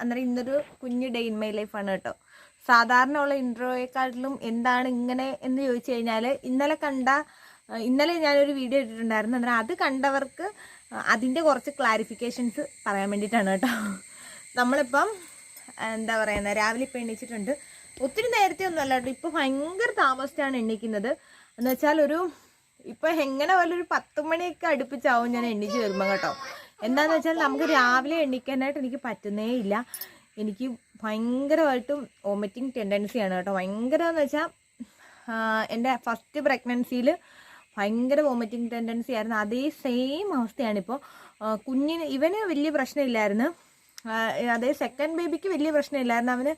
അന്നേരം ഇന്നൊരു കുഞ്ഞ് ഡേ ഇൻ മൈ ലൈഫാണ് കേട്ടോ. സാധാരണ ഉള്ള ഇൻട്രോയെക്കാട്ടിലും എന്താണ് ഇങ്ങനെ എന്ന് ചോദിച്ചു കഴിഞ്ഞാൽ ഇന്നലെ കണ്ട ഇന്നലെ ഞാനൊരു വീഡിയോ ഇട്ടിട്ടുണ്ടായിരുന്നു. അന്നേരം അത് കണ്ടവർക്ക് അതിന്റെ കുറച്ച് ക്ലാരിഫിക്കേഷൻസ് പറയാൻ വേണ്ടിയിട്ടാണ് കേട്ടോ. നമ്മളിപ്പം എന്താ പറയുന്നത് രാവിലെ ഇപ്പം എണീച്ചിട്ടുണ്ട്. ഒത്തിരി നേരത്തെ ഒന്നും അല്ല കേട്ടോ. ഇപ്പോൾ ഭയങ്കര താമസിച്ചാണ് എണീക്കുന്നത്. എന്ന് വെച്ചാൽ ഒരു ഇപ്പം എങ്ങനെ പോലെ ഒരു പത്ത് മണിയൊക്കെ അടുപ്പിച്ചാവും ഞാൻ എണീച്ച് വരുമ്പോൾ കേട്ടോ. എന്താന്ന് വെച്ചാൽ നമുക്ക് രാവിലെ എണീക്കാനായിട്ട് എനിക്ക് പറ്റുന്നേ ഇല്ല. എനിക്ക് ഭയങ്കരമായിട്ടും വോമിറ്റിംഗ് ടെൻഡൻസിയാണ് കേട്ടോ. ഭയങ്കര എന്ന് വെച്ചാൽ എന്റെ ഫസ്റ്റ് പ്രഗ്നൻസിയിൽ ഭയങ്കര വോമിറ്റിംഗ് ടെൻഡൻസി ആയിരുന്നു. അതേ സെയിം അവസ്ഥയാണിപ്പോൾ കുഞ്ഞിന് ഇവന് വലിയ പ്രശ്നമില്ലായിരുന്നു. അതേ സെക്കൻഡ് ബേബിക്ക് വലിയ പ്രശ്നമില്ലായിരുന്നു. അവന്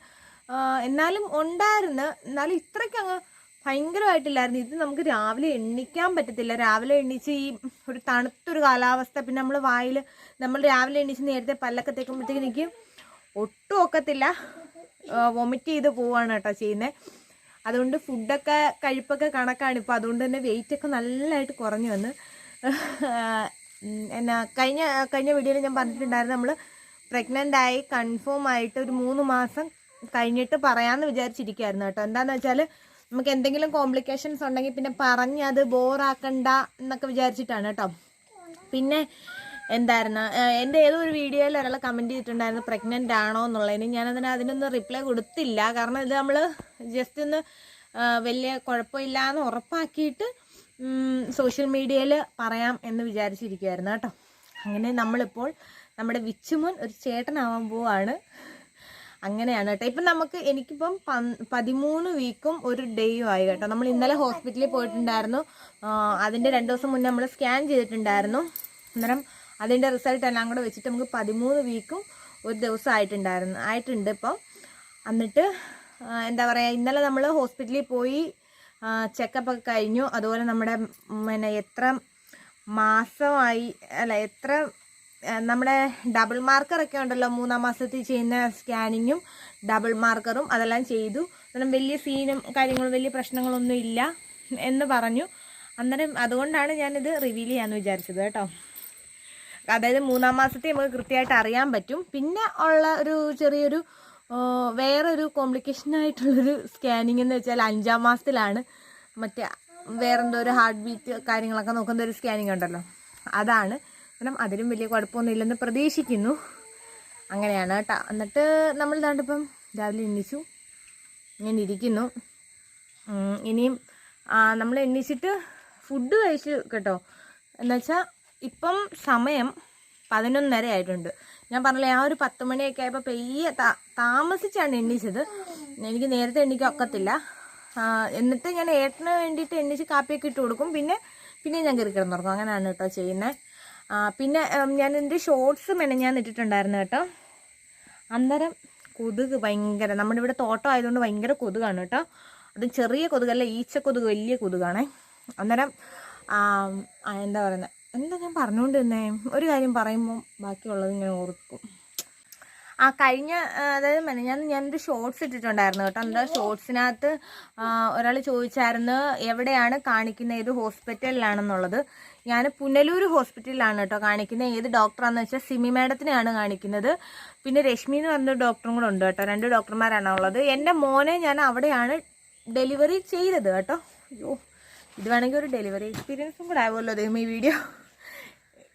എന്നാലും ഉണ്ടായിരുന്നു. എന്നാലും ഇത്രയ്ക്ക് അങ്ങ് ഭയങ്കരമായിട്ടില്ലായിരുന്നു. ഇത് നമുക്ക് രാവിലെ എണ്ണിക്കാൻ പറ്റത്തില്ല. രാവിലെ എണ്ണിച്ച് ഈ ഒരു തണുത്തൊരു കാലാവസ്ഥ പിന്നെ നമ്മൾ വായിൽ നമ്മൾ രാവിലെ എണ്ണിച്ച് നേരത്തെ പല്ലൊക്കെ തേക്കുമ്പോഴത്തേക്ക് എനിക്ക് ഒട്ടും ഒക്കത്തില്ല. വൊമിറ്റ് ചെയ്ത് പോവാണ് കേട്ടോ ചെയ്യുന്നത് അതുകൊണ്ട് ഫുഡൊക്കെ കഴിപ്പൊക്കെ കണക്കാണ്. ഇപ്പോൾ അതുകൊണ്ട് തന്നെ വെയിറ്റ് ഒക്കെ നല്ലതായിട്ട് കുറഞ്ഞു വന്ന്. എന്നാ കഴിഞ്ഞ കഴിഞ്ഞ വീഡിയോയിൽ ഞാൻ പറഞ്ഞിട്ടുണ്ടായിരുന്നു നമ്മൾ പ്രഗ്നന്റ് ആയി കൺഫേം ആയിട്ട് ഒരു മൂന്ന് മാസം കഴിഞ്ഞിട്ട് പറയാമെന്ന് വിചാരിച്ചിരിക്കുകയായിരുന്നു കേട്ടോ. എന്താണെന്ന് വെച്ചാൽ നമുക്ക് എന്തെങ്കിലും കോംപ്ലിക്കേഷൻസ് ഉണ്ടെങ്കിൽ പിന്നെ പറഞ്ഞ് അത് ബോറാക്കണ്ട എന്നൊക്കെ വിചാരിച്ചിട്ടാണ് കേട്ടോ. പിന്നെ എന്തായിരുന്നു എന്റെ ഏതോ ഒരു വീഡിയോയിൽ ഒരാൾ കമന്റ് ചെയ്തിട്ടുണ്ടായിരുന്നു പ്രഗ്നന്റ് ആണോ എന്നുള്ളതിന്. ഞാനതിന് അതിനൊന്നും റിപ്ലൈ കൊടുത്തില്ല. കാരണം ഇത് നമ്മൾ ജസ്റ്റ് ഒന്ന് വലിയ കുഴപ്പമില്ല എന്ന് ഉറപ്പാക്കിയിട്ട് സോഷ്യൽ മീഡിയയിൽ പറയാം എന്ന് വിചാരിച്ചിരിക്കുമായിരുന്നു കേട്ടോ. അങ്ങനെ നമ്മളിപ്പോൾ നമ്മുടെ വിച്ചുമുൻ ഒരു ചേട്ടനാവാൻ പോവാണ്. അങ്ങനെയാണ് കേട്ടോ. ഇപ്പം നമുക്ക് എനിക്കിപ്പം പതിമൂന്ന് വീക്കും ഒരു ഡേയും ആയി കേട്ടോ. നമ്മൾ ഇന്നലെ ഹോസ്പിറ്റലിൽ പോയിട്ടുണ്ടായിരുന്നു. അതിന്റെ രണ്ട് ദിവസം മുന്നേ നമ്മൾ സ്കാൻ ചെയ്തിട്ടുണ്ടായിരുന്നു. അന്നേരം അതിന്റെ റിസൾട്ട് എല്ലാം കൂടെ വെച്ചിട്ട് നമുക്ക് പതിമൂന്ന് വീക്കും ഒരു ദിവസം ആയിട്ടുണ്ടായിരുന്നു ആയിട്ടുണ്ട് ഇപ്പം. എന്നിട്ട് എന്താ പറയുക ഇന്നലെ നമ്മൾ ഹോസ്പിറ്റലിൽ പോയി ചെക്കപ്പ് ഒക്കെ കഴിഞ്ഞു. അതുപോലെ നമ്മുടെ പിന്നെ എത്ര മാസമായി അല്ല എത്ര നമ്മുടെ ഡബിൾ മാർക്കറൊക്കെ ഉണ്ടല്ലോ മൂന്നാം മാസത്തിൽ ചെയ്യുന്ന സ്കാനിങ്ങും ഡബിൾ മാർക്കറും അതെല്ലാം ചെയ്തു. അന്നേരം വലിയ സീനും കാര്യങ്ങളും വലിയ പ്രശ്നങ്ങളൊന്നും ഇല്ല എന്ന് പറഞ്ഞു. അന്നേരം അതുകൊണ്ടാണ് ഞാനിത് റിവീൽ ചെയ്യാമെന്ന് വിചാരിച്ചത് കേട്ടോ. അതായത് മൂന്നാം മാസത്തെ നമുക്ക് കൃത്യമായിട്ട് അറിയാൻ പറ്റും. പിന്നെ ഉള്ള ഒരു ചെറിയൊരു വേറൊരു കോംപ്ലിക്കേഷനായിട്ടുള്ളൊരു സ്കാനിങ് എന്ന് വെച്ചാൽ അഞ്ചാം മാസത്തിലാണ്. മറ്റേ വേറെന്തോ ഒരു ഹാർട്ട് ബീറ്റ് കാര്യങ്ങളൊക്കെ നോക്കുന്ന ഒരു സ്കാനിങ് ഉണ്ടല്ലോ. അതാണ്. കാരണം അതിലും വലിയ കുഴപ്പമൊന്നും ഇല്ലെന്ന് പ്രതീക്ഷിക്കുന്നു. അങ്ങനെയാണ് കേട്ടോ. എന്നിട്ട് നമ്മൾ ഇതാണ്ടിപ്പം രാവിലെ എണ്ണിച്ചു ഇങ്ങനെ ഇരിക്കുന്നു. ഇനിയും നമ്മൾ എണ്ണിച്ചിട്ട് ഫുഡ് കഴിച്ചു കേട്ടോ. എന്നുവെച്ചാൽ ഇപ്പം സമയം പതിനൊന്നര ആയിട്ടുണ്ട്. ഞാൻ പറഞ്ഞില്ലേ ആ ഒരു പത്ത് മണിയൊക്കെ ആയപ്പോൾ പെയ്യ താമസിച്ചാണ് എണ്ണിച്ചത് എനിക്ക് നേരത്തെ എണ്ണിക്കാൻ ഒക്കത്തില്ല. എന്നിട്ട് ഞാൻ ഏട്ടന് വേണ്ടിയിട്ട് എണ്ണിച്ച് കാപ്പിയൊക്കെ ഇട്ട് കൊടുക്കും. പിന്നെ പിന്നെ ഞാൻ കയറി കിടന്നുറങ്ങും. അങ്ങനെയാണ് കേട്ടോ ചെയ്യുന്നത് പിന്നെ ഞാൻ എന്റെ ഷോർട്സ് മെനഞ്ഞാൻ ഇട്ടിട്ടുണ്ടായിരുന്നു കേട്ടോ. അന്നേരം കൊതുക് ഭയങ്കര നമ്മുടെ ഇവിടെ തോട്ടം ആയതുകൊണ്ട് ഭയങ്കര കൊതുകാണ് കേട്ടോ. അത് ചെറിയ കൊതുകല്ല ഈച്ച കൊതുക് വലിയ കൊതുകാണേ. അന്നേരം എന്താ പറയുന്നത് എന്താ ഞാൻ പറഞ്ഞുകൊണ്ടിരുന്നേ ഒരു കാര്യം പറയുമ്പോൾ ബാക്കിയുള്ളത് ഇങ്ങനെ ഓർക്കും. ആ കഴിഞ്ഞ അതായത് ഞാൻ ഞാനൊരു ഷോർട്സ് ഇട്ടിട്ടുണ്ടായിരുന്നു കേട്ടോ. എന്താ ഷോർട്സിനകത്ത് ഒരാൾ ചോദിച്ചായിരുന്നു എവിടെയാണ് കാണിക്കുന്ന ഏത് ഹോസ്പിറ്റലിലാണെന്നുള്ളത്? ഞാൻ പുനലൂർ ഹോസ്പിറ്റലിലാണ് കേട്ടോ കാണിക്കുന്നത് ഏത് ഡോക്ടറാന്ന് വെച്ചാൽ സിമി മാഡത്തിനെയാണ് കാണിക്കുന്നത്. പിന്നെ രശ്മി എന്ന് പറഞ്ഞൊരു ഡോക്ടറും കൂടെ ഉണ്ട് കേട്ടോ. രണ്ട് ഡോക്ടർമാരാണ് ഉള്ളത്. എന്റെ മോനെ ഞാൻ അവിടെയാണ് ഡെലിവറി ചെയ്തത് കേട്ടോ. അയ്യോ ഇത് വേണമെങ്കിൽ ഒരു ഡെലിവറി എക്സ്പീരിയൻസും കൂടെ ആവുമല്ലോ അദ്ദേഹം ഈ വീഡിയോ.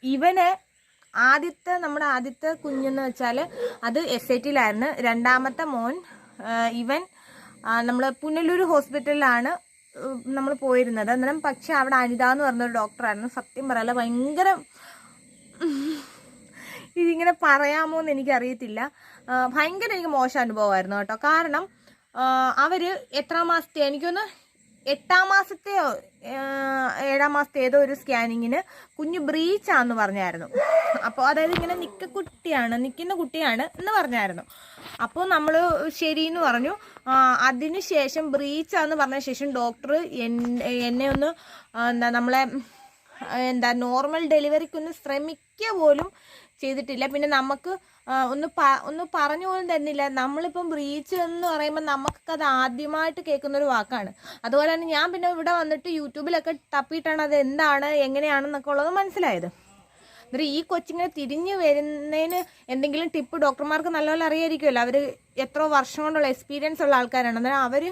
ഇവന് ആദ്യത്തെ നമ്മുടെ ആദ്യത്തെ കുഞ്ഞെന്ന് വെച്ചാൽ അത് എസ് ഐ ടിയിലായിരുന്നു രണ്ടാമത്തെ മോൻ ഇവൻ നമ്മൾ പുനലൂർ ഹോസ്പിറ്റലിലാണ് നമ്മൾ പോയിരുന്നത്. അന്നേരം പക്ഷെ അവിടെ അനിത എന്ന് പറഞ്ഞൊരു ഡോക്ടറായിരുന്നു. സത്യം പറയാല്ല ഭയങ്കര ഇതിങ്ങനെ പറയാമോ എന്ന് എനിക്കറിയത്തില്ല. ഭയങ്കര എനിക്ക് മോശം അനുഭവമായിരുന്നു കേട്ടോ. കാരണം അവർ എത്ര മാസത്തെ എനിക്കൊന്ന് എട്ടാം മാസത്തെയോ ആ, ഏഴാം മാസത്തെ ഏതോ ഒരു സ്കാനിങ്ങിന് കുഞ്ഞു ബ്രീച്ചാന്ന് പറഞ്ഞായിരുന്നു. അപ്പോൾ അതായത് ഇങ്ങനെ നിക്ക കുട്ടിയാണ് നിൽക്കുന്ന കുട്ടിയാണ് എന്ന് പറഞ്ഞായിരുന്നു. അപ്പോൾ നമ്മൾ ശരിയെന്ന് പറഞ്ഞു അതിനുശേഷം അതിന് ശേഷം ബ്രീച്ചാന്ന് പറഞ്ഞ ശേഷം ഡോക്ടർ എന്നെ ഒന്ന് എന്താ നമ്മളെ എന്താ നോർമൽ ഡെലിവറിക്കൊന്ന് ശ്രമിക്കുക പോലും ചെയ്തിട്ടില്ല. പിന്നെ നമുക്ക് ഒന്ന് പ ഒന്ന് പറഞ്ഞു പോലും തരുന്നില്ല. നമ്മളിപ്പം ബ്രീച്ച് എന്ന് പറയുമ്പോൾ നമുക്കൊക്കെ അത് ആദ്യമായിട്ട് കേൾക്കുന്ന ഒരു വാക്കാണ്. അതുപോലെ തന്നെ ഞാൻ പിന്നെ ഇവിടെ വന്നിട്ട് യൂട്യൂബിലൊക്കെ തപ്പിയിട്ടാണ് അത് എന്താണ് എങ്ങനെയാണെന്നൊക്കെ ഉള്ളത് മനസ്സിലായത്. എന്നിട്ട് ഈ കൊച്ചിങ്ങനെ തിരിഞ്ഞു വരുന്നതിന് എന്തെങ്കിലും ടിപ്പ് ഡോക്ടർമാർക്ക് നല്ലപോലെ അറിയായിരിക്കുമല്ലോ. അവർ എത്ര വർഷം കൊണ്ടുള്ള എക്സ്പീരിയൻസ് ഉള്ള ആൾക്കാരാണ്. അന്നേരം അവർ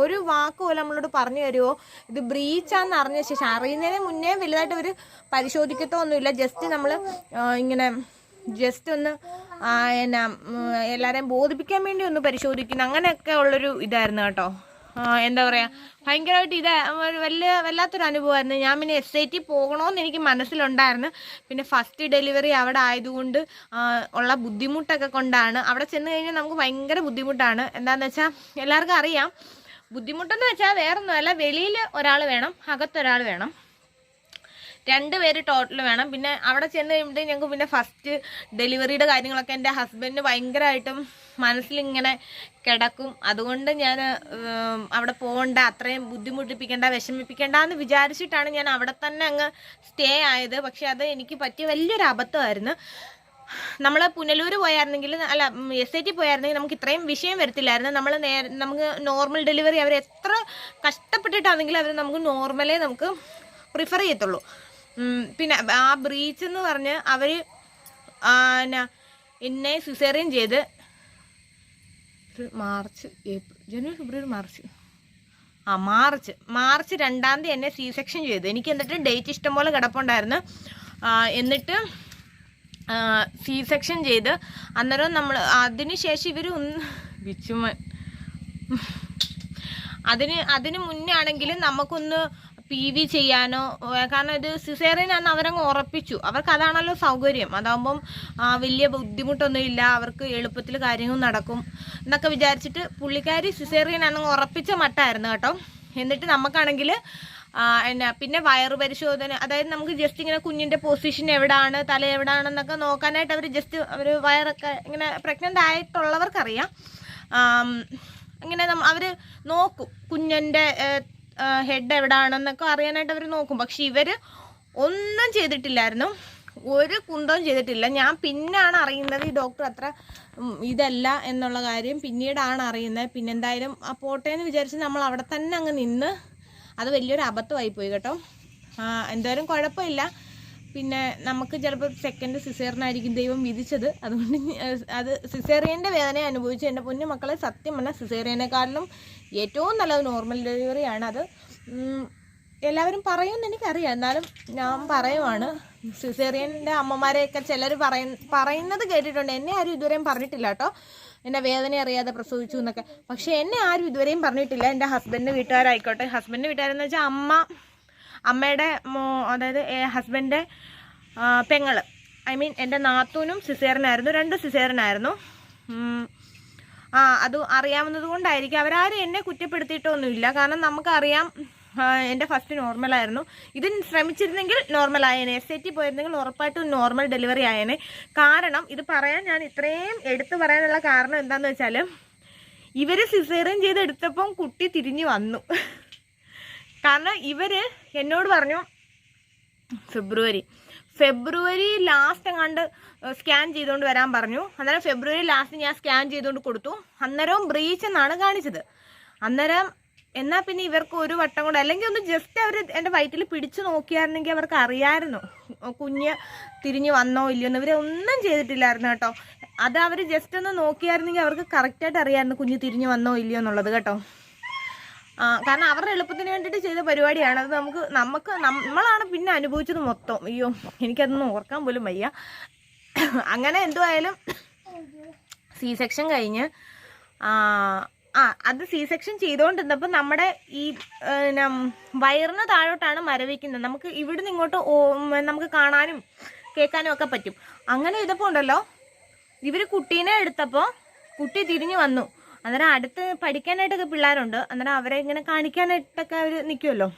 ഒരു വാക്ക് പോലെ നമ്മളോട് പറഞ്ഞു തരുമോ ഇത് ബ്രീച്ചാന്ന് അറിഞ്ഞ ശേഷം അറിയുന്നതിന് മുന്നേ വലുതായിട്ട് അവർ പരിശോധിക്കത്തൊന്നുമില്ല. ജസ്റ്റ് നമ്മൾ ഇങ്ങനെ ജസ്റ്റ് ഒന്ന് എന്നാ എല്ലാവരെയും ബോധിപ്പിക്കാൻ വേണ്ടി ഒന്ന് പരിശോധിക്കുന്നു. അങ്ങനെയൊക്കെ ഉള്ളൊരു ഇതായിരുന്നു കേട്ടോ. എന്താ പറയുക ഭയങ്കരമായിട്ട് ഇത് വലിയ വല്ലാത്തൊരു അനുഭവമായിരുന്നു. ഞാൻ പിന്നെ എസ് ഐ ടി പോകണമെന്ന് എനിക്ക് മനസ്സിലുണ്ടായിരുന്നു. പിന്നെ ഫസ്റ്റ് ഡെലിവറി അവിടെ ആയതുകൊണ്ട് ഉള്ള ബുദ്ധിമുട്ടൊക്കെ കൊണ്ടാണ്. അവിടെ ചെന്ന് കഴിഞ്ഞാൽ നമുക്ക് ഭയങ്കര ബുദ്ധിമുട്ടാണ്. എന്താണെന്ന് വെച്ചാൽ എല്ലാവർക്കും അറിയാം. ബുദ്ധിമുട്ടെന്ന് വെച്ചാൽ വേറൊന്നുമല്ല വെളിയിൽ ഒരാൾ വേണം അകത്തൊരാൾ വേണം. രണ്ട് പേര് ടോട്ടൽ വേണം. പിന്നെ അവിടെ ചെന്ന് കഴിയുമ്പോഴേ ഞങ്ങൾക്ക് പിന്നെ ഫസ്റ്റ് ഡെലിവറിയുടെ കാര്യങ്ങളൊക്കെ എന്റെ ഹസ്ബൻഡിന് ഭയങ്കരമായിട്ടും മനസ്സിലിങ്ങനെ കിടക്കും. അതുകൊണ്ട് ഞാൻ അവിടെ പോകണ്ട അത്രയും ബുദ്ധിമുട്ടിപ്പിക്കേണ്ട വിഷമിപ്പിക്കേണ്ട എന്ന് വിചാരിച്ചിട്ടാണ് ഞാൻ അവിടെ തന്നെ അങ്ങ് സ്റ്റേ ആയത്. പക്ഷെ അത് എനിക്ക് പറ്റിയ വലിയൊരു അബദ്ധമായിരുന്നു. നമ്മൾ പുനലൂർ പോയായിരുന്നെങ്കിൽ അല്ല എസ് ഐ ടി പോയായിരുന്നെങ്കിൽ നമുക്ക് ഇത്രയും വിഷയം വരത്തില്ലായിരുന്നു. നമ്മൾ നേരെ നമുക്ക് നോർമൽ ഡെലിവറി അവർ എത്ര കഷ്ടപ്പെട്ടിട്ടാണെങ്കിലും അവർ നമുക്ക് നോർമലേ നമുക്ക് പ്രിഫർ ചെയ്യത്തുള്ളൂ. പിന്നെ ആ ബ്രീച്ച് എന്ന് പറഞ്ഞ് അവർ എന്നാ എന്നെ സിസേറിയൻ ചെയ്ത് മാർച്ച് ഏപ്രിൽ ജനുവരി ഫെബ്രുവരി മാർച്ച്. ആ മാർച്ച് മാർച്ച് രണ്ടാം തീയതി എന്നെ സി സെക്ഷൻ ചെയ്തു. എനിക്ക് എന്നിട്ട് ഡേറ്റ് ഇഷ്ടംപോലെ കിടപ്പുണ്ടായിരുന്നു. എന്നിട്ട് സി സെക്ഷൻ ചെയ്ത് അന്നേരം നമ്മൾ അതിന് ശേഷം ഇവർ ഒന്ന് ബിച്ചുമൻ അതിന് അതിന് മുന്നേ ആണെങ്കിലും നമുക്കൊന്ന് പി വി ചെയ്യാനോ കാരണം ഇത് സിസേറിയനാന്ന് അവരങ്ങ് ഉറപ്പിച്ചു. അവർക്ക് അതാണല്ലോ സൗകര്യം. അതാകുമ്പം വലിയ ബുദ്ധിമുട്ടൊന്നും ഇല്ല. അവർക്ക് എളുപ്പത്തിൽ കാര്യങ്ങൾ നടക്കും എന്നൊക്കെ വിചാരിച്ചിട്ട് പുള്ളിക്കാരി സിസേറിയനാണെന്ന് ഉറപ്പിച്ച മട്ടായിരുന്നു കേട്ടോ. എന്നിട്ട് നമുക്കാണെങ്കിൽ എന്നാ പിന്നെ വയറ് പരിശോധന അതായത് നമുക്ക് ജസ്റ്റ് ഇങ്ങനെ കുഞ്ഞിന്റെ പൊസിഷൻ എവിടാണ് തല എവിടാണെന്നൊക്കെ നോക്കാനായിട്ട് അവർ ജസ്റ്റ് അവർ വയറൊക്കെ ഇങ്ങനെ പ്രഗ്നന്റ് ആയിട്ടുള്ളവർക്കറിയാം. ഇങ്ങനെ അവർ നോക്കും കുഞ്ഞിന്റെ ഹെഡ് എവിടാണെന്നൊക്കെ അറിയാനായിട്ട് അവർ നോക്കും. പക്ഷെ ഇവർ ഒന്നും ചെയ്തിട്ടില്ലായിരുന്നു. ഒരു കുന്തവും ചെയ്തിട്ടില്ല. ഞാൻ പിന്നാണ് അറിയുന്നത് ഈ ഡോക്ടർ അത്ര ഇതല്ല എന്നുള്ള കാര്യം. പിന്നീടാണ് അറിയുന്നത്. പിന്നെന്തായാലും ആ പോട്ടേന്ന് വിചാരിച്ച് നമ്മൾ അവിടെ തന്നെ അങ്ങ് നിന്ന് അത് വലിയൊരു അബദ്ധമായി പോയി കേട്ടോ. എന്തായാലും കുഴപ്പമില്ല. പിന്നെ നമുക്ക് ചിലപ്പോൾ സെക്കൻഡ് സിസേറിനായിരിക്കും ദൈവം വിധിച്ചത്. അതുകൊണ്ട് അത് സിസേറിയന്റെ വേദന അനുഭവിച്ചു എന്റെ പൊന്നു മക്കളെ സത്യം പറഞ്ഞാൽ സിസേറിയനെക്കാളിലും ഏറ്റവും നല്ലത് നോർമൽ ഡെലിവറിയാണ് അത്. എല്ലാവരും പറയുമെന്ന് എനിക്കറിയാം. എന്നാലും ഞാൻ പറയുവാണ്. സിസേറിയന്റെ അമ്മമാരെയൊക്കെ ചിലർ പറയ പറയുന്നത് കേട്ടിട്ടുണ്ട്. എന്നെ ആരും ഇതുവരെയും പറഞ്ഞിട്ടില്ല കേട്ടോ. എന്നെ വേദന അറിയാതെ പ്രസവിച്ചു എന്നൊക്കെ. പക്ഷേ എന്നെ ആരും ഇതുവരെയും പറഞ്ഞിട്ടില്ല. എന്റെ ഹസ്ബൻഡിന്റെ വീട്ടുകാരായിക്കോട്ടെ. ഹസ്ബൻഡിന്റെ വീട്ടുകാരെന്ന് വെച്ചാൽ അമ്മ അമ്മയുടെ മോ അതായത് ഹസ്ബൻഡിന്റെ പെങ്ങൾ. ഐ മീൻ എന്റെ നാത്തൂനും സിസേറിനായിരുന്നു. രണ്ട് സിസേറിനായിരുന്നു. ആ അത് അറിയാവുന്നത് കൊണ്ടായിരിക്കും. അവരാരും എന്നെ കുറ്റപ്പെടുത്തിയിട്ടൊന്നുമില്ല. കാരണം നമുക്കറിയാം എന്റെ ഫസ്റ്റ് നോർമലായിരുന്നു ഇത് ശ്രമിച്ചിരുന്നെങ്കിൽ നോർമൽ ആയേനെ. എസ് ഐ ടി പോയിരുന്നെങ്കിൽ ഉറപ്പായിട്ടും നോർമൽ ഡെലിവറി ആയേനെ. കാരണം ഇത് പറയാൻ ഞാൻ ഇത്രയും എടുത്തു പറയാനുള്ള കാരണം എന്താണെന്ന് വെച്ചാൽ ഇവർ സിസേറിയൻ ചെയ്തെടുത്തപ്പം കുട്ടി തിരിഞ്ഞു വന്നു. കാരണം ഇവർ എന്നോട് പറഞ്ഞു ഫെബ്രുവരി. ഫെബ്രുവരി ലാസ്റ്റ് എങ്ങാണ്ട് സ്കാൻ ചെയ്തുകൊണ്ട് വരാൻ പറഞ്ഞു. അന്നേരം ഫെബ്രുവരി ലാസ്റ്റ് ഞാൻ സ്കാൻ ചെയ്തുകൊണ്ട് കൊടുത്തു. അന്നേരവും ബ്രീച്ച് എന്നാണ് കാണിച്ചത്. അന്നേരം എന്നാൽ പിന്നെ ഇവർക്ക് ഒരു വട്ടം കൂടെ. അല്ലെങ്കിൽ ഒന്ന് ജസ്റ്റ് അവർ എന്റെ വയറ്റിൽ പിടിച്ചു നോക്കിയായിരുന്നെങ്കിൽ അവർക്ക് അറിയാമായിരുന്നു കുഞ്ഞ് തിരിഞ്ഞു വന്നോ ഇല്ലയോ എന്ന്. ഇവരെ ഒന്നും ചെയ്തിട്ടില്ലായിരുന്നു കേട്ടോ. അത് അവർ ജസ്റ്റ് ഒന്ന് നോക്കിയായിരുന്നെങ്കിൽ അവർക്ക് കറക്റ്റായിട്ട് അറിയാമായിരുന്നു കുഞ്ഞ് തിരിഞ്ഞു വന്നോ ഇല്ലയോ എന്നുള്ളത് കേട്ടോ. ആ, കാരണം അവരുടെ എളുപ്പത്തിന് വേണ്ടിയിട്ട് ചെയ്ത പരിപാടിയാണ്. അത് നമുക്ക് നമുക്ക് നമ്മളാണ് പിന്നെ അനുഭവിച്ചത് മൊത്തം. അയ്യോ എനിക്കതൊന്നും ഓർക്കാൻ പോലും വയ്യ. അങ്ങനെ എന്തുമായാലും സി സെക്ഷൻ കഴിഞ്ഞ് ആ അത് സി സെക്ഷൻ ചെയ്തുകൊണ്ടിരുന്നപ്പോൾ നമ്മുടെ ഈ വയറിന് താഴോട്ടാണ് മരവിക്കുന്നത്. നമുക്ക് ഇവിടുന്ന് ഇങ്ങോട്ട് നമുക്ക് കാണാനും കേൾക്കാനും ഒക്കെ പറ്റും. അങ്ങനെ ചെയ്തപ്പോൾ ഉണ്ടല്ലോ ഇവർ കുട്ടീനെ എടുത്തപ്പോൾ കുട്ടി തിരിഞ്ഞു വന്നു. അന്നേരം അടുത്ത് പഠിക്കാനായിട്ടൊക്കെ പിള്ളേരുണ്ട്. അന്നേരം അവരെ ഇങ്ങനെ കാണിക്കാനായിട്ടൊക്കെ അവർ നിൽക്കുമല്ലോ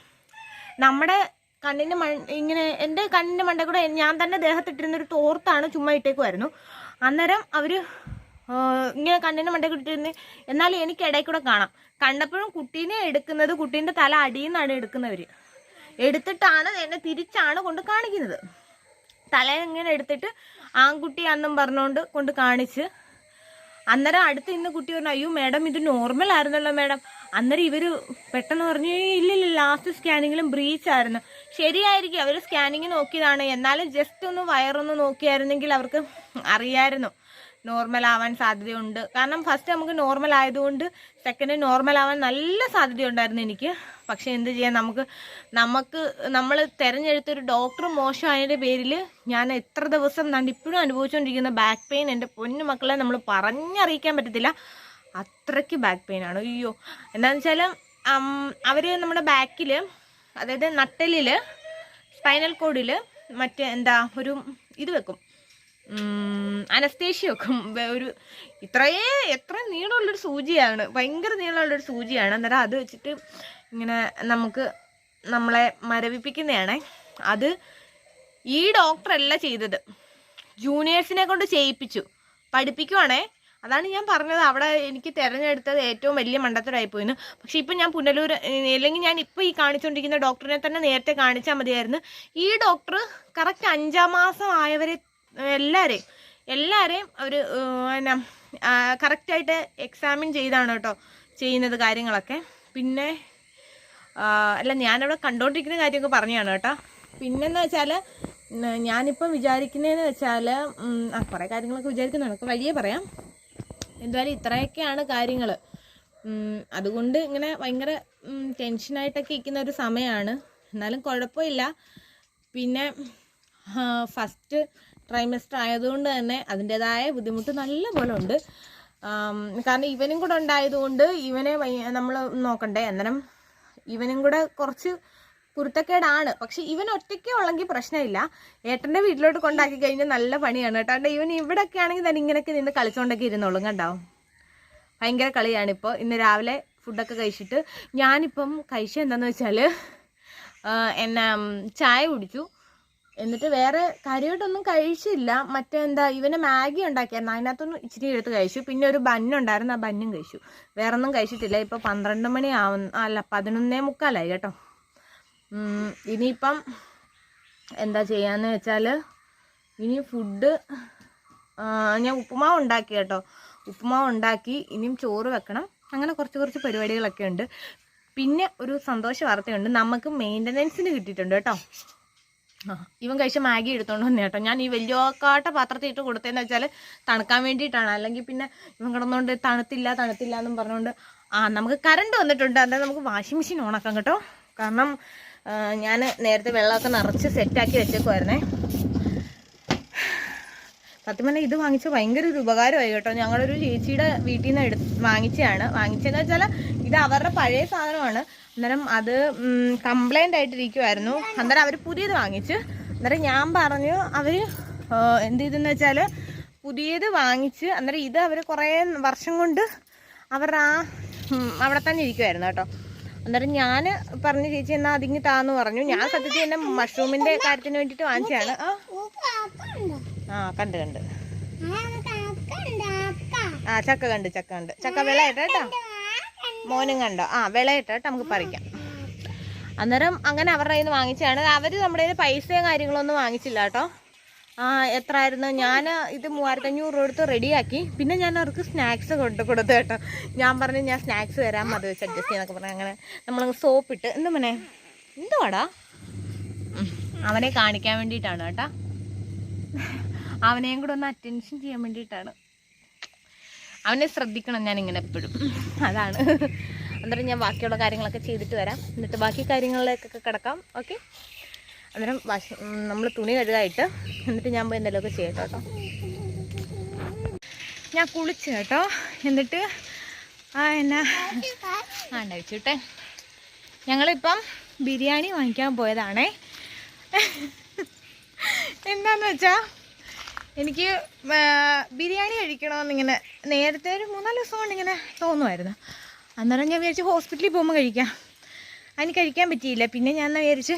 നമ്മുടെ കണ്ണിന്റെ മൺ ഇങ്ങനെ എന്റെ കണ്ണിന്റെ മണ്ട കൂടെ ഞാൻ തന്നെ ദേഹത്തിട്ടിരുന്നൊരു തോർത്താണ് ചുമ്മാ ഇട്ടേക്കുമായിരുന്നു അന്നേരം അവർ ഇങ്ങനെ കണ്ണിന് മണ്ടേ കിട്ടിയിരുന്നു എന്നാലും എനിക്ക് ഇടയിൽ കൂടെ കാണാം. കണ്ടപ്പോഴും കുട്ടീനെ എടുക്കുന്നത് കുട്ടീന്റെ തല അടിയിൽ നിന്നാണ് എടുക്കുന്നവർ എടുത്തിട്ടാണ് എന്നെ തിരിച്ചാണ് കൊണ്ട് കാണിക്കുന്നത്. തല ഇങ്ങനെ എടുത്തിട്ട് അന്നും പറഞ്ഞുകൊണ്ട് കൊണ്ട് കാണിച്ച്. അന്നേരം അടുത്ത് ഇന്ന് കുട്ടി പറഞ്ഞു അയ്യോ മാഡം ഇത് നോർമൽ ആയിരുന്നല്ലോ മാഡം. അന്നേരം ഇവർ പെട്ടെന്ന് പറഞ്ഞു "ഏയ് ഇല്ലില്ല ലാസ്റ്റ് സ്കാനിങ്ങിലും ബ്രീച്ച് ആയിരുന്നു. ശരിയായിരിക്കും അവർ സ്കാനിങ് നോക്കിയതാണ്. എന്നാലും ജസ്റ്റ് ഒന്ന് വയറൊന്ന് നോക്കിയായിരുന്നെങ്കിൽ അവർക്ക് അറിയായിരുന്നു. നോർമൽ ആവാൻ സാധ്യതയുണ്ട്. കാരണം ഫസ്റ്റ് നമുക്ക് നോർമൽ ആയതുകൊണ്ട് സെക്കൻഡ് നോർമൽ ആവാൻ നല്ല സാധ്യതയുണ്ടായിരുന്നു എനിക്ക്. പക്ഷെ എന്ത് ചെയ്യാം? നമുക്ക് നമുക്ക് നമ്മൾ തിരഞ്ഞെടുത്തൊരു ഡോക്ടർ മോശമായതിന്റെ പേരിൽ ഞാൻ എത്ര ദിവസം ഞാൻ ഇപ്പോഴും അനുഭവിച്ചുകൊണ്ടിരിക്കുന്ന ബാക്ക് പെയിൻ എന്റെ പൊന്നു മക്കളെ നമ്മൾ പറഞ്ഞറിയിക്കാൻ പറ്റത്തില്ല. അത്രയ്ക്ക് ബാക്ക് പെയിൻ ആണ്. അയ്യോ. എന്താണെന്ന് വെച്ചാൽ അവർ നമ്മുടെ ബാക്കിൽ അതായത് നട്ടലിൽ സ്പൈനൽ കോഡിൽ മറ്റേ എന്താ ഒരു ഇത് വെക്കും. അനസ്തേഷ്യ ഒരു ഇത്രയേ എത്ര നീളമുള്ളൊരു സൂചിയാണ്. ഭയങ്കര നീളമുള്ളൊരു സൂചിയാണ്. അന്നേരം അത് വെച്ചിട്ട് ഇങ്ങനെ നമുക്ക് നമ്മളെ മരവിപ്പിക്കുന്നതാണ്. അത് ഈ ഡോക്ടറല്ല ചെയ്തത്. ജൂനിയേഴ്സിനെ കൊണ്ട് ചെയ്യിപ്പിച്ചു. പഠിപ്പിക്കുവാണേ. അതാണ് ഞാൻ പറഞ്ഞത്. അവിടെ എനിക്ക് തിരഞ്ഞെടുത്തത് ഏറ്റവും വലിയ മണ്ടത്തരായി പോയിന്ന്. പക്ഷെ ഇപ്പം ഞാൻ പുനലൂർ അല്ലെങ്കിൽ ഞാൻ ഇപ്പോൾ ഈ കാണിച്ചുകൊണ്ടിരിക്കുന്ന ഡോക്ടറിനെ തന്നെ നേരത്തെ കാണിച്ചാൽ മതിയായിരുന്നു. ഈ ഡോക്ടർ കറക്റ്റ് അഞ്ചാം മാസം ആയവരെ എല്ലാവരെയും എല്ലാവരെയും അവർ എന്നാ കറക്റ്റായിട്ട് എക്സാമിൻ ചെയ്താണ് കേട്ടോ ചെയ്യുന്നത് കാര്യങ്ങളൊക്കെ. പിന്നെ അല്ല ഞാനവിടെ കണ്ടുകൊണ്ടിരിക്കുന്ന കാര്യമൊക്കെ പറഞ്ഞതാണ് കേട്ടോ. പിന്നെന്ന് വെച്ചാൽ ഞാനിപ്പം വിചാരിക്കുന്നതെന്ന് വെച്ചാൽ ആ കുറേ കാര്യങ്ങളൊക്കെ വിചാരിക്കുന്നുണ്ട് നമുക്ക് വഴിയേ പറയാം. എന്തായാലും ഇത്രയൊക്കെയാണ് കാര്യങ്ങൾ അതുകൊണ്ട് ഇങ്ങനെ ഭയങ്കര ടെൻഷനായിട്ടൊക്കെ ഇരിക്കുന്ന ഒരു സമയമാണ് എന്നാലും കുഴപ്പമില്ല. പിന്നെ ഫസ്റ്റ് ട്രൈമസ്റ്റർ ആയതുകൊണ്ട് തന്നെ അതിന്റെതായ ബുദ്ധിമുട്ട് നല്ല പോലെ ഉണ്ട് കാരണം ഇവനും കൂടെ ഉണ്ടായതുകൊണ്ട് ഇവനെ നമ്മൾ നോക്കണ്ടേ അന്നേരം ഇവനും കൂടെ കുറച്ച് കുരുത്തക്കേടാണ്. പക്ഷെ ഇവൻ ഒറ്റയ്ക്ക് ഉള്ളെങ്കിൽ പ്രശ്നമില്ല. ഏട്ടന്റെ വീട്ടിലോട്ട് കൊണ്ടാക്കി കഴിഞ്ഞാൽ നല്ല പണിയാണ് കേട്ടോ. കാരണം ഇവൻ ഇവിടെയൊക്കെ ആണെങ്കിൽ തന്നെ ഇങ്ങനെയൊക്കെ നിന്ന് കളിച്ചുകൊണ്ടൊക്കെ ഇരുന്നോളും കണ്ടോ? ഭയങ്കര കളിയാണിപ്പോൾ. ഇന്ന് രാവിലെ ഫുഡൊക്കെ കഴിച്ചിട്ട് ഞാനിപ്പം കഴിച്ചത് എന്താണെന്ന് വെച്ചാൽ എന്നാ ചായ കുടിച്ചു. എന്നിട്ട് വേറെ കാര്യമായിട്ടൊന്നും കഴിച്ചില്ല. മറ്റേന്താ ഇവന് മാഗി ഉണ്ടാക്കിയായിരുന്നു. അതിനകത്തൊന്നും ഇച്ചിരി എടുത്ത് കഴിച്ചു. പിന്നെ ഒരു ബന്നുണ്ടായിരുന്നു ആ ബന്നും കഴിച്ചു. വേറെ ഒന്നും കഴിച്ചിട്ടില്ല. ഇപ്പോൾ പന്ത്രണ്ട് മണി ആവുന്ന അല്ല പതിനൊന്നേ മുക്കാലായി കേട്ടോ. ഇനിയിപ്പം എന്താ ചെയ്യാന്ന് വെച്ചാൽ ഇനി ഫുഡ് ഞാൻ ഉപ്പുമാവ് ഉണ്ടാക്കി കേട്ടോ. ഉപ്പുമാവ് ഉണ്ടാക്കി ഇനിയും ചോറ് വെക്കണം. അങ്ങനെ കുറച്ച് കുറച്ച് പരിപാടികളൊക്കെ ഉണ്ട്. പിന്നെ ഒരു സന്തോഷ വാർത്തയുണ്ട്. നമുക്ക് മെയിന്റനൻസിന് കിട്ടിയിട്ടുണ്ട് കേട്ടോ. ഇവൻ കഴിച്ച മാഗി എടുത്തോണ്ട് വന്നു കേട്ടോ. ഞാൻ ഈ വലിയക്കാട്ട പാത്രത്തിൽ ഇട്ട് കൊടുത്തതെന്ന് വെച്ചാൽ തണുക്കാൻ വേണ്ടിയിട്ടാണ്. അല്ലെങ്കിൽ പിന്നെ ഇവൻ കിടന്നുകൊണ്ട് തണുത്തില്ല തണുത്തില്ല എന്നും പറഞ്ഞുകൊണ്ട് ആ നമുക്ക് കറണ്ട് വന്നിട്ടുണ്ട്. അതായത് നമുക്ക് വാഷിംഗ് മെഷീൻ ഓണാക്കാം കേട്ടോ. കാരണം ഞാൻ നേരത്തെ വെള്ളമൊക്കെ നിറച്ച് സെറ്റാക്കി വെച്ചേക്കുമായിരുന്നേ സത്യം പറഞ്ഞാൽ ഇത് വാങ്ങിച്ച ഭയങ്കര ഒരു ഉപകാരമായി കേട്ടോ. ഞങ്ങളൊരു ചേച്ചിയുടെ വീട്ടിൽ നിന്ന് എടുത്ത് വാങ്ങിച്ചതാണ്. വാങ്ങിച്ചതെന്ന് വെച്ചാൽ ഇത് അവരുടെ പഴയ സാധനമാണ്. അന്നേരം അത് കംപ്ലൈന്റ് ആയിട്ടിരിക്കുമായിരുന്നു അന്നേരം അവർ പുതിയത് വാങ്ങിച്ച് അന്നേരം ഞാൻ പറഞ്ഞു അവർ എന്ത് ചെയ്തെന്ന് വെച്ചാൽ പുതിയത് വാങ്ങിച്ച് അന്നേരം ഇത് അവർ കുറേ വർഷം കൊണ്ട് അവരുടെ ആ അവിടെ തന്നെ ഇരിക്കുമായിരുന്നു കേട്ടോ. അന്നേരം ഞാൻ പറഞ്ഞു ചേച്ചി എന്നാൽ അതിങ്ങി താന്ന് പറഞ്ഞു. ഞാൻ സത്യത്തിൽ എന്നെ മഷ്റൂമിന്റെ കാര്യത്തിന് വേണ്ടിയിട്ട് വാങ്ങിച്ചതാണ്. ആ ആ കണ്ട് കണ്ട്. ആ ചക്ക കണ്ട് ചക്ക കണ്ട്. ചക്ക വിളയിട്ട കേട്ടോ? മോനും കണ്ടോ? ആ വിളയിട്ട കേട്ടോ നമുക്ക് പറിക്കാം. അന്നേരം അങ്ങനെ അവരുടെ കയ്യിൽ നിന്ന് വാങ്ങിച്ചതാണ്. അവർ നമ്മുടെ കയ്യിൽ പൈസയും കാര്യങ്ങളൊന്നും വാങ്ങിച്ചില്ല കേട്ടോ. ആ എത്ര ആയിരുന്നു ഞാൻ ഇത് മൂവായിരത്തി അഞ്ഞൂറ് രൂപ എടുത്ത് റെഡിയാക്കി. പിന്നെ ഞാൻ അവർക്ക് സ്നാക്സ് കൊണ്ട് കൊടുത്തു കേട്ടോ. ഞാൻ പറഞ്ഞു ഞാൻ സ്നാക്സ് തരാം മതി വെച്ച് അഡ്ജസ്റ്റ് ചെയ്യാന്നൊക്കെ പറഞ്ഞു. അങ്ങനെ നമ്മളങ്ങ് സോപ്പിട്ട്. എന്ത് മനെ എന്തുവാടാ അവനെ കാണിക്കാൻ വേണ്ടിയിട്ടാണ് കേട്ടോ. അവനെയും കൂടെ ഒന്ന് അറ്റൻഷൻ ചെയ്യാൻ വേണ്ടിയിട്ടാണ്. അവനെ ശ്രദ്ധിക്കണം ഞാൻ ഇങ്ങനെ എപ്പോഴും. അതാണ്. അന്നേരം ഞാൻ ബാക്കിയുള്ള കാര്യങ്ങളൊക്കെ ചെയ്തിട്ട് വരാം. എന്നിട്ട് ബാക്കി കാര്യങ്ങളിലേക്കൊക്കെ കിടക്കാം. ഓക്കെ? അന്നേരം നമ്മൾ തുണി കഴുകായിട്ട് എന്നിട്ട് ഞാൻ പോയി എന്തെങ്കിലുമൊക്കെ ചെയ്യട്ടോ കേട്ടോ. ഞാൻ കുളിച്ചു കേട്ടോ. എന്നിട്ട് ആ എന്നാ? ആ വെച്ചിട്ടെ. ഞങ്ങളിപ്പം ബിരിയാണി വാങ്ങിക്കാൻ പോയതാണേ. എന്താന്ന് വെച്ചാൽ എനിക്ക് ബിരിയാണി കഴിക്കണമെന്നിങ്ങനെ നേരത്തെ ഒരു മൂന്നാൽ ദിവസം കൊണ്ട് ഇങ്ങനെ തോന്നുമായിരുന്നു അന്നേരം ഞാൻ വിചാരിച്ചു ഹോസ്പിറ്റലിൽ പോകുമ്പോൾ കഴിക്കാം. അതിന് കഴിക്കാൻ പറ്റിയില്ല. പിന്നെ ഞാൻ എന്നാ വിചാരിച്ച്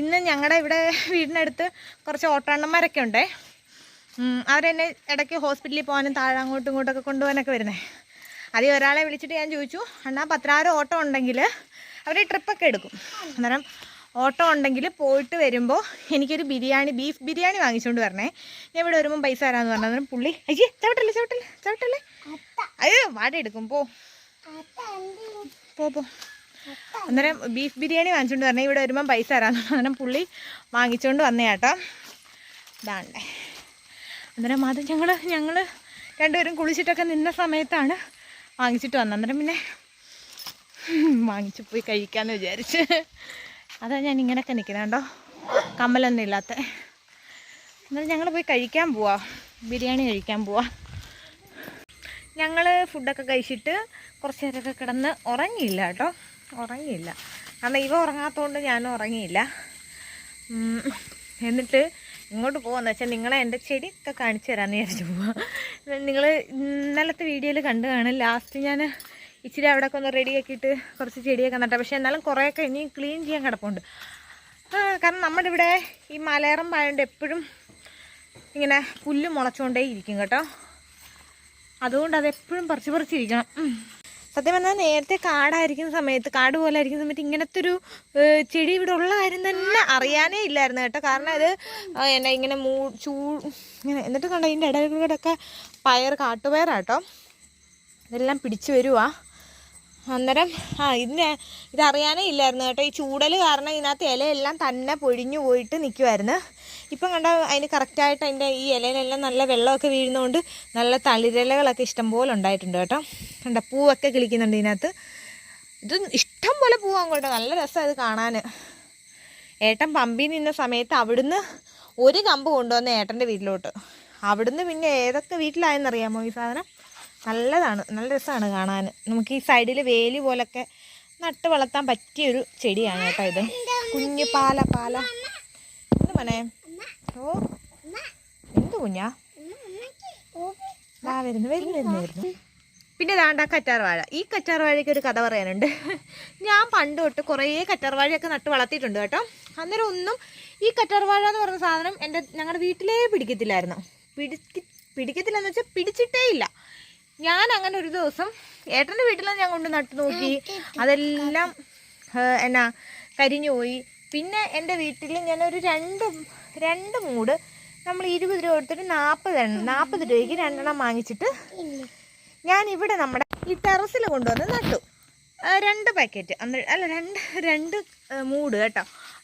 ഇന്ന് ഞങ്ങളുടെ ഇവിടെ വീടിനടുത്ത് കുറച്ച് ഓട്ടോണ്ണന്മാരൊക്കെ ഉണ്ടേ. അവരെന്നെ ഇടയ്ക്ക് ഹോസ്പിറ്റലിൽ പോകാനും താഴെ അങ്ങോട്ടും ഇങ്ങോട്ടൊക്കെ കൊണ്ടുപോകാനൊക്കെ വരുന്നേ. അതിൽ ഒരാളെ വിളിച്ചിട്ട് ഞാൻ ചോദിച്ചു അണ്ണാ പത്രാറ് ഓട്ടോ ഉണ്ടെങ്കിൽ അവർ ട്രിപ്പൊക്കെ എടുക്കും. അന്നേരം ഓട്ടോ ഉണ്ടെങ്കിൽ പോയിട്ട് വരുമ്പോൾ എനിക്കൊരു ബിരിയാണി ബീഫ് ബിരിയാണി വാങ്ങിച്ചുകൊണ്ട് വരണേ. ഞാൻ ഇവിടെ വരുമ്പോൾ പൈസ തരാമെന്ന് പറഞ്ഞു അന്നേരം പുള്ളി അയ്യേ ചവിട്ടല്ലേ ചവിട്ടല്ലേ ചവിട്ടല്ലേ? അയ്യോ വാട എടുക്കും പോ പോ. അന്നേരം ബീഫ് ബിരിയാണി വാങ്ങിച്ചുകൊണ്ട് വരണേ. ഇവിടെ വരുമ്പം പൈസ തരാമെന്ന് അന്നേരം പുള്ളി വാങ്ങിച്ചുകൊണ്ട് വന്നേ കേട്ടോ. ഇതാണ്ടേ. അന്നേരം അത് ഞങ്ങൾ ഞങ്ങൾ രണ്ടുപേരും കുളിച്ചിട്ടൊക്കെ നിന്ന സമയത്താണ് വാങ്ങിച്ചിട്ട് വന്നത്. അന്നേരം പിന്നെ വാങ്ങിച്ചു പോയി കഴിക്കാമെന്ന് വിചാരിച്ച്. അതാ ഞാൻ ഇങ്ങനെയൊക്കെ നിൽക്കുന്നത് കേട്ടോ കമ്മലൊന്നും ഇല്ലാത്ത. എന്നാലും ഞങ്ങൾ പോയി കഴിക്കാൻ പോവാ. ബിരിയാണി കഴിക്കാൻ പോവാ. ഞങ്ങൾ ഫുഡൊക്കെ കഴിച്ചിട്ട് കുറച്ച് നേരമൊക്കെ കിടന്ന് ഉറങ്ങിയില്ല കേട്ടോ. ഉറങ്ങിയില്ല. കാരണം ഇവ ഉറങ്ങാത്തതുകൊണ്ട് ഞാനും ഉറങ്ങിയില്ല. എന്നിട്ട് ഇങ്ങോട്ട് പോകാന്ന് വെച്ചാൽ നിങ്ങളെ എന്റെ ചെടിയൊക്കെ കാണിച്ചു തരാമെന്ന് വിചാരിച്ചു പോവാം. നിങ്ങൾ ഇന്നലത്തെ വീഡിയോയിൽ കണ്ടു കാണും ലാസ്റ്റ് ഞാൻ ഇച്ചിരി അവിടെയൊക്കെ ഒന്ന് റെഡി ആക്കിയിട്ട് കുറച്ച് ചെടിയൊക്കെ നട്ട. പക്ഷേ എന്നാലും കുറേയൊക്കെ ഇനിയും ക്ലീൻ ചെയ്യാൻ കിടപ്പുണ്ട്. കാരണം നമ്മുടെ ഇവിടെ ഈ മലയറം പായണ്ട് എപ്പോഴും ഇങ്ങനെ പുല്ല് മുളച്ചുകൊണ്ടേ ഇരിക്കും കേട്ടോ. അതുകൊണ്ട് അത് എപ്പോഴും പറിച്ച് പറിച്ചിരിക്കണം. സത്യം പറഞ്ഞാൽ നേരത്തെ കാടായിരിക്കുന്ന സമയത്ത് കാട് പോലെ ആയിരിക്കുന്ന സമയത്ത് ഇങ്ങനത്തെ ഒരു ചെടി ഇവിടെ ഉള്ള കാര്യം തന്നെ അറിയാനേ ഇല്ലായിരുന്നു കേട്ടോ. കാരണം അത് എന്നെ ഇങ്ങനെ മൂ ചൂ ഇങ്ങനെ എന്നിട്ട് കണ്ട ഇതിന്റെ ഇടയിലൂടെയൊക്കെ പയർ കാട്ടുപയറാട്ടോ ഇതെല്ലാം പിടിച്ചു വരുവാ. അന്നേരം ആ ഇതിന് ഇതറിയാനേ ഇല്ലായിരുന്നു കേട്ടോ. ഈ ചൂടൽ കാരണം ഇതിനകത്ത് ഇലയെല്ലാം തന്നെ പൊഴിഞ്ഞു പോയിട്ട് നിൽക്കുമായിരുന്നു ഇപ്പം കണ്ട അതിന് കറക്റ്റായിട്ട് അതിന്റെ ഈ ഇലയിലെല്ലാം നല്ല വെള്ളമൊക്കെ വീഴുന്നതുകൊണ്ട് നല്ല തളിരലകളൊക്കെ ഇഷ്ടം പോലെ ഉണ്ടായിട്ടുണ്ട് കേട്ടോ. കണ്ട പൂവൊക്കെ കിളിക്കുന്നുണ്ട് ഇതിനകത്ത്. ഇത് ഇഷ്ടം പോലെ പൂവാൻ കേട്ടോ. നല്ല രസമാണ് ഇത് കാണാൻ ഏട്ടൻ പമ്പി നിന്ന സമയത്ത് അവിടുന്ന് ഒരു കമ്പ് കൊണ്ടുവന്ന് ഏട്ടന്റെ വീട്ടിലോട്ട്. അവിടുന്ന് പിന്നെ ഏതൊക്കെ വീട്ടിലായെന്നറിയാമോ ഈ സാധനം? നല്ലതാണ് നല്ല രസമാണ് കാണാൻ. നമുക്ക് ഈ സൈഡിൽ വേലി പോലൊക്കെ നട്ട് വളർത്താൻ പറ്റിയൊരു ചെടിയാണ് കേട്ടോ ഇത്. കുഞ്ഞ് പാല പാല. എന്ത് മനെ? ഓ എന്ത് കുഞ്ഞാ? വരുന്നു വരുന്നു വരുന്നു വരുന്നു. പിന്നെ ദാണ്ട കറ്റാർ വാഴ ഈ കറ്റാർ വാഴയ്ക്ക് ഒരു കഥ പറയാനുണ്ട്. ഞാൻ പണ്ട് തൊട്ട് കുറേ കറ്റാർ വാഴയൊക്കെ നട്ട് വളർത്തിയിട്ടുണ്ട് കേട്ടോ. അന്നേരം ഒന്നും ഈ കറ്റാർ വാഴ എന്ന് പറഞ്ഞ സാധനം എന്റെ ഞങ്ങളുടെ വീട്ടിലേ പിടിക്കത്തില്ലായിരുന്നു. പിടിക്ക പിടിക്കത്തില്ലെന്ന് വെച്ചാൽ പിടിച്ചിട്ടേ ഇല്ല. ഞാൻ അങ്ങനെ ഒരു ദിവസം ഏട്ടന്റെ വീട്ടിലാണ് ഞാൻ കൊണ്ട് നട്ടു നോക്കി. അതെല്ലാം എന്നാ കരിഞ്ഞു പോയി. പിന്നെ എന്റെ വീട്ടിൽ ഞാനൊരു രണ്ട് രണ്ട് മൂട് നമ്മൾ ഇരുപത് രൂപ കൊടുത്തിട്ട് നാൽപ്പത് എണ്ണം നാൽപ്പത് രൂപയ്ക്ക് രണ്ടെണ്ണം വാങ്ങിച്ചിട്ട് ഞാൻ ഇവിടെ നമ്മുടെ ഈ ടെറസിൽ കൊണ്ടുവന്ന് നട്ടു. രണ്ട് പാക്കറ്റ്. അന്ന് അല്ല രണ്ട് രണ്ട് മൂട് കേട്ടോ.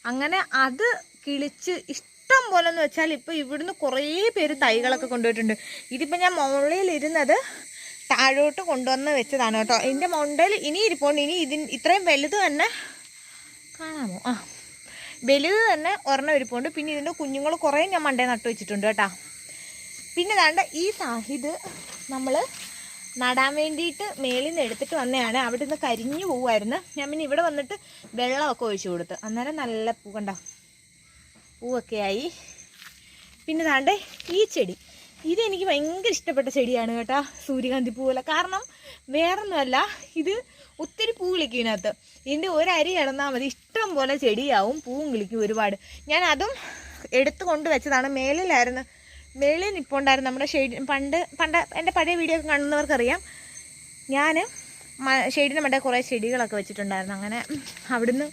അങ്ങനെ അത് കിളിച്ച് ഇഷ്ടം പോലെ എന്ന് വെച്ചാൽ ഇപ്പോൾ ഇവിടുന്ന് കുറേ പേര് തൈകളൊക്കെ കൊണ്ടുപോയിട്ടുണ്ട്. ഇതിപ്പോൾ ഞാൻ മുകളിൽ ഇരുന്നത് താഴോട്ട് കൊണ്ടുവന്ന് വെച്ചതാണ് കേട്ടോ. എന്റെ മൊണ്ടയിൽ ഇനി ഇരിപ്പുണ്ട്. ഇനി ഇതിന് ഇത്രയും വലുത് തന്നെ കാണാമോ? ആ. വലുത് തന്നെ ഒരെണ്ണം ഇരിപ്പുണ്ട്. പിന്നെ ഇതിന്റെ കുഞ്ഞുങ്ങൾ കുറേ ഞാൻ മണ്ടേ നട്ടു വെച്ചിട്ടുണ്ട് കേട്ടോ. പിന്നെ താണ്ട ഈ സാഹിദ് നമ്മൾ നടാൻ വേണ്ടിയിട്ട് മേളിൽ നിന്ന് എടുത്തിട്ട് വന്നതാണ്. അവിടെ നിന്ന് കരിഞ്ഞു പോവുമായിരുന്നു. ഞാൻ പിന്നെ ഇവിടെ വന്നിട്ട് വെള്ളമൊക്കെ ഒഴിച്ചു കൊടുത്തു. അന്നേരം നല്ല പൂ കണ്ട? പൂവൊക്കെ ആയി. പിന്നെ ദാണ്ട് ഈ ചെടി. ഇതെനിക്ക് ഭയങ്കര ഇഷ്ടപ്പെട്ട ചെടിയാണ് കേട്ടോ സൂര്യകാന്തി പൂവല്ല. കാരണം വേറൊന്നുമല്ല ഇത് ഒത്തിരി പൂ കിളിക്കും ഇതിനകത്ത്. ഇതിന്റെ ഒരരി കിടന്നാൽ മതി. ഇഷ്ടം പോലെ ചെടിയാവും പൂവും കിളിക്കും ഒരുപാട്. ഞാൻ അതും എടുത്തു കൊണ്ട് വെച്ചതാണ്. മേലിലായിരുന്നു മേളിൽ നിൽപ്പുണ്ടായിരുന്നു നമ്മുടെ ഷെയ്ഡ് പണ്ട് പണ്ട് എന്റെ പഴയ വീഡിയോ ഒക്കെ കാണുന്നവർക്കറിയാം. ഞാൻ ഷെയ്ഡിന് മറ്റേ കുറേ ചെടികളൊക്കെ വെച്ചിട്ടുണ്ടായിരുന്നു. അങ്ങനെ അവിടുന്ന്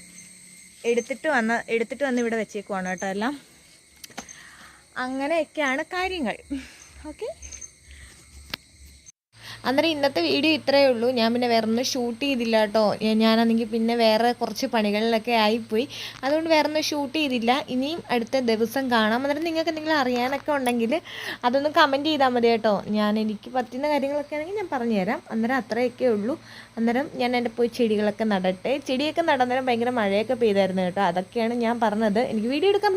എടുത്തിട്ട് വന്ന് എടുത്തിട്ട് വന്ന് ഇവിടെ വെച്ചേക്കുവാണ് കേട്ടോ എല്ലാം. അങ്ങനെയൊക്കെയാണ് കാര്യങ്ങൾ. ഓക്കെ. അന്നേരം ഇന്നത്തെ വീഡിയോ ഇത്രയേ ഉള്ളൂ. ഞാൻ പിന്നെ വേറെ ഒന്നും ഷൂട്ട് ചെയ്തില്ല കേട്ടോ. ഞാനാണെങ്കിൽ പിന്നെ വേറെ കുറച്ച് പണികളിലൊക്കെ ആയിപ്പോയി. അതുകൊണ്ട് വേറെ ഒന്നും ഷൂട്ട് ചെയ്തില്ല. ഇനിയും അടുത്ത ദിവസം കാണാം. അന്നേരം നിങ്ങൾക്ക് എന്തെങ്കിലും അറിയാനൊക്കെ ഉണ്ടെങ്കിൽ അതൊന്ന് കമന്റ് ചെയ്താൽ മതി കേട്ടോ. ഞാൻ എനിക്ക് പറ്റുന്ന കാര്യങ്ങളൊക്കെ ആണെങ്കിൽ ഞാൻ പറഞ്ഞുതരാം. അന്നേരം അത്രയൊക്കെ ഉള്ളൂ. അന്നേരം ഞാൻ എന്റെ പോയി ചെടികളൊക്കെ നടട്ടെ. ചെടിയൊക്കെ നടന്നേരം ഭയങ്കര മഴയൊക്കെ പെയ്തായിരുന്നു കേട്ടോ. അതൊക്കെയാണ് ഞാൻ പറഞ്ഞത്. എനിക്ക് വീഡിയോ എടുക്കാൻ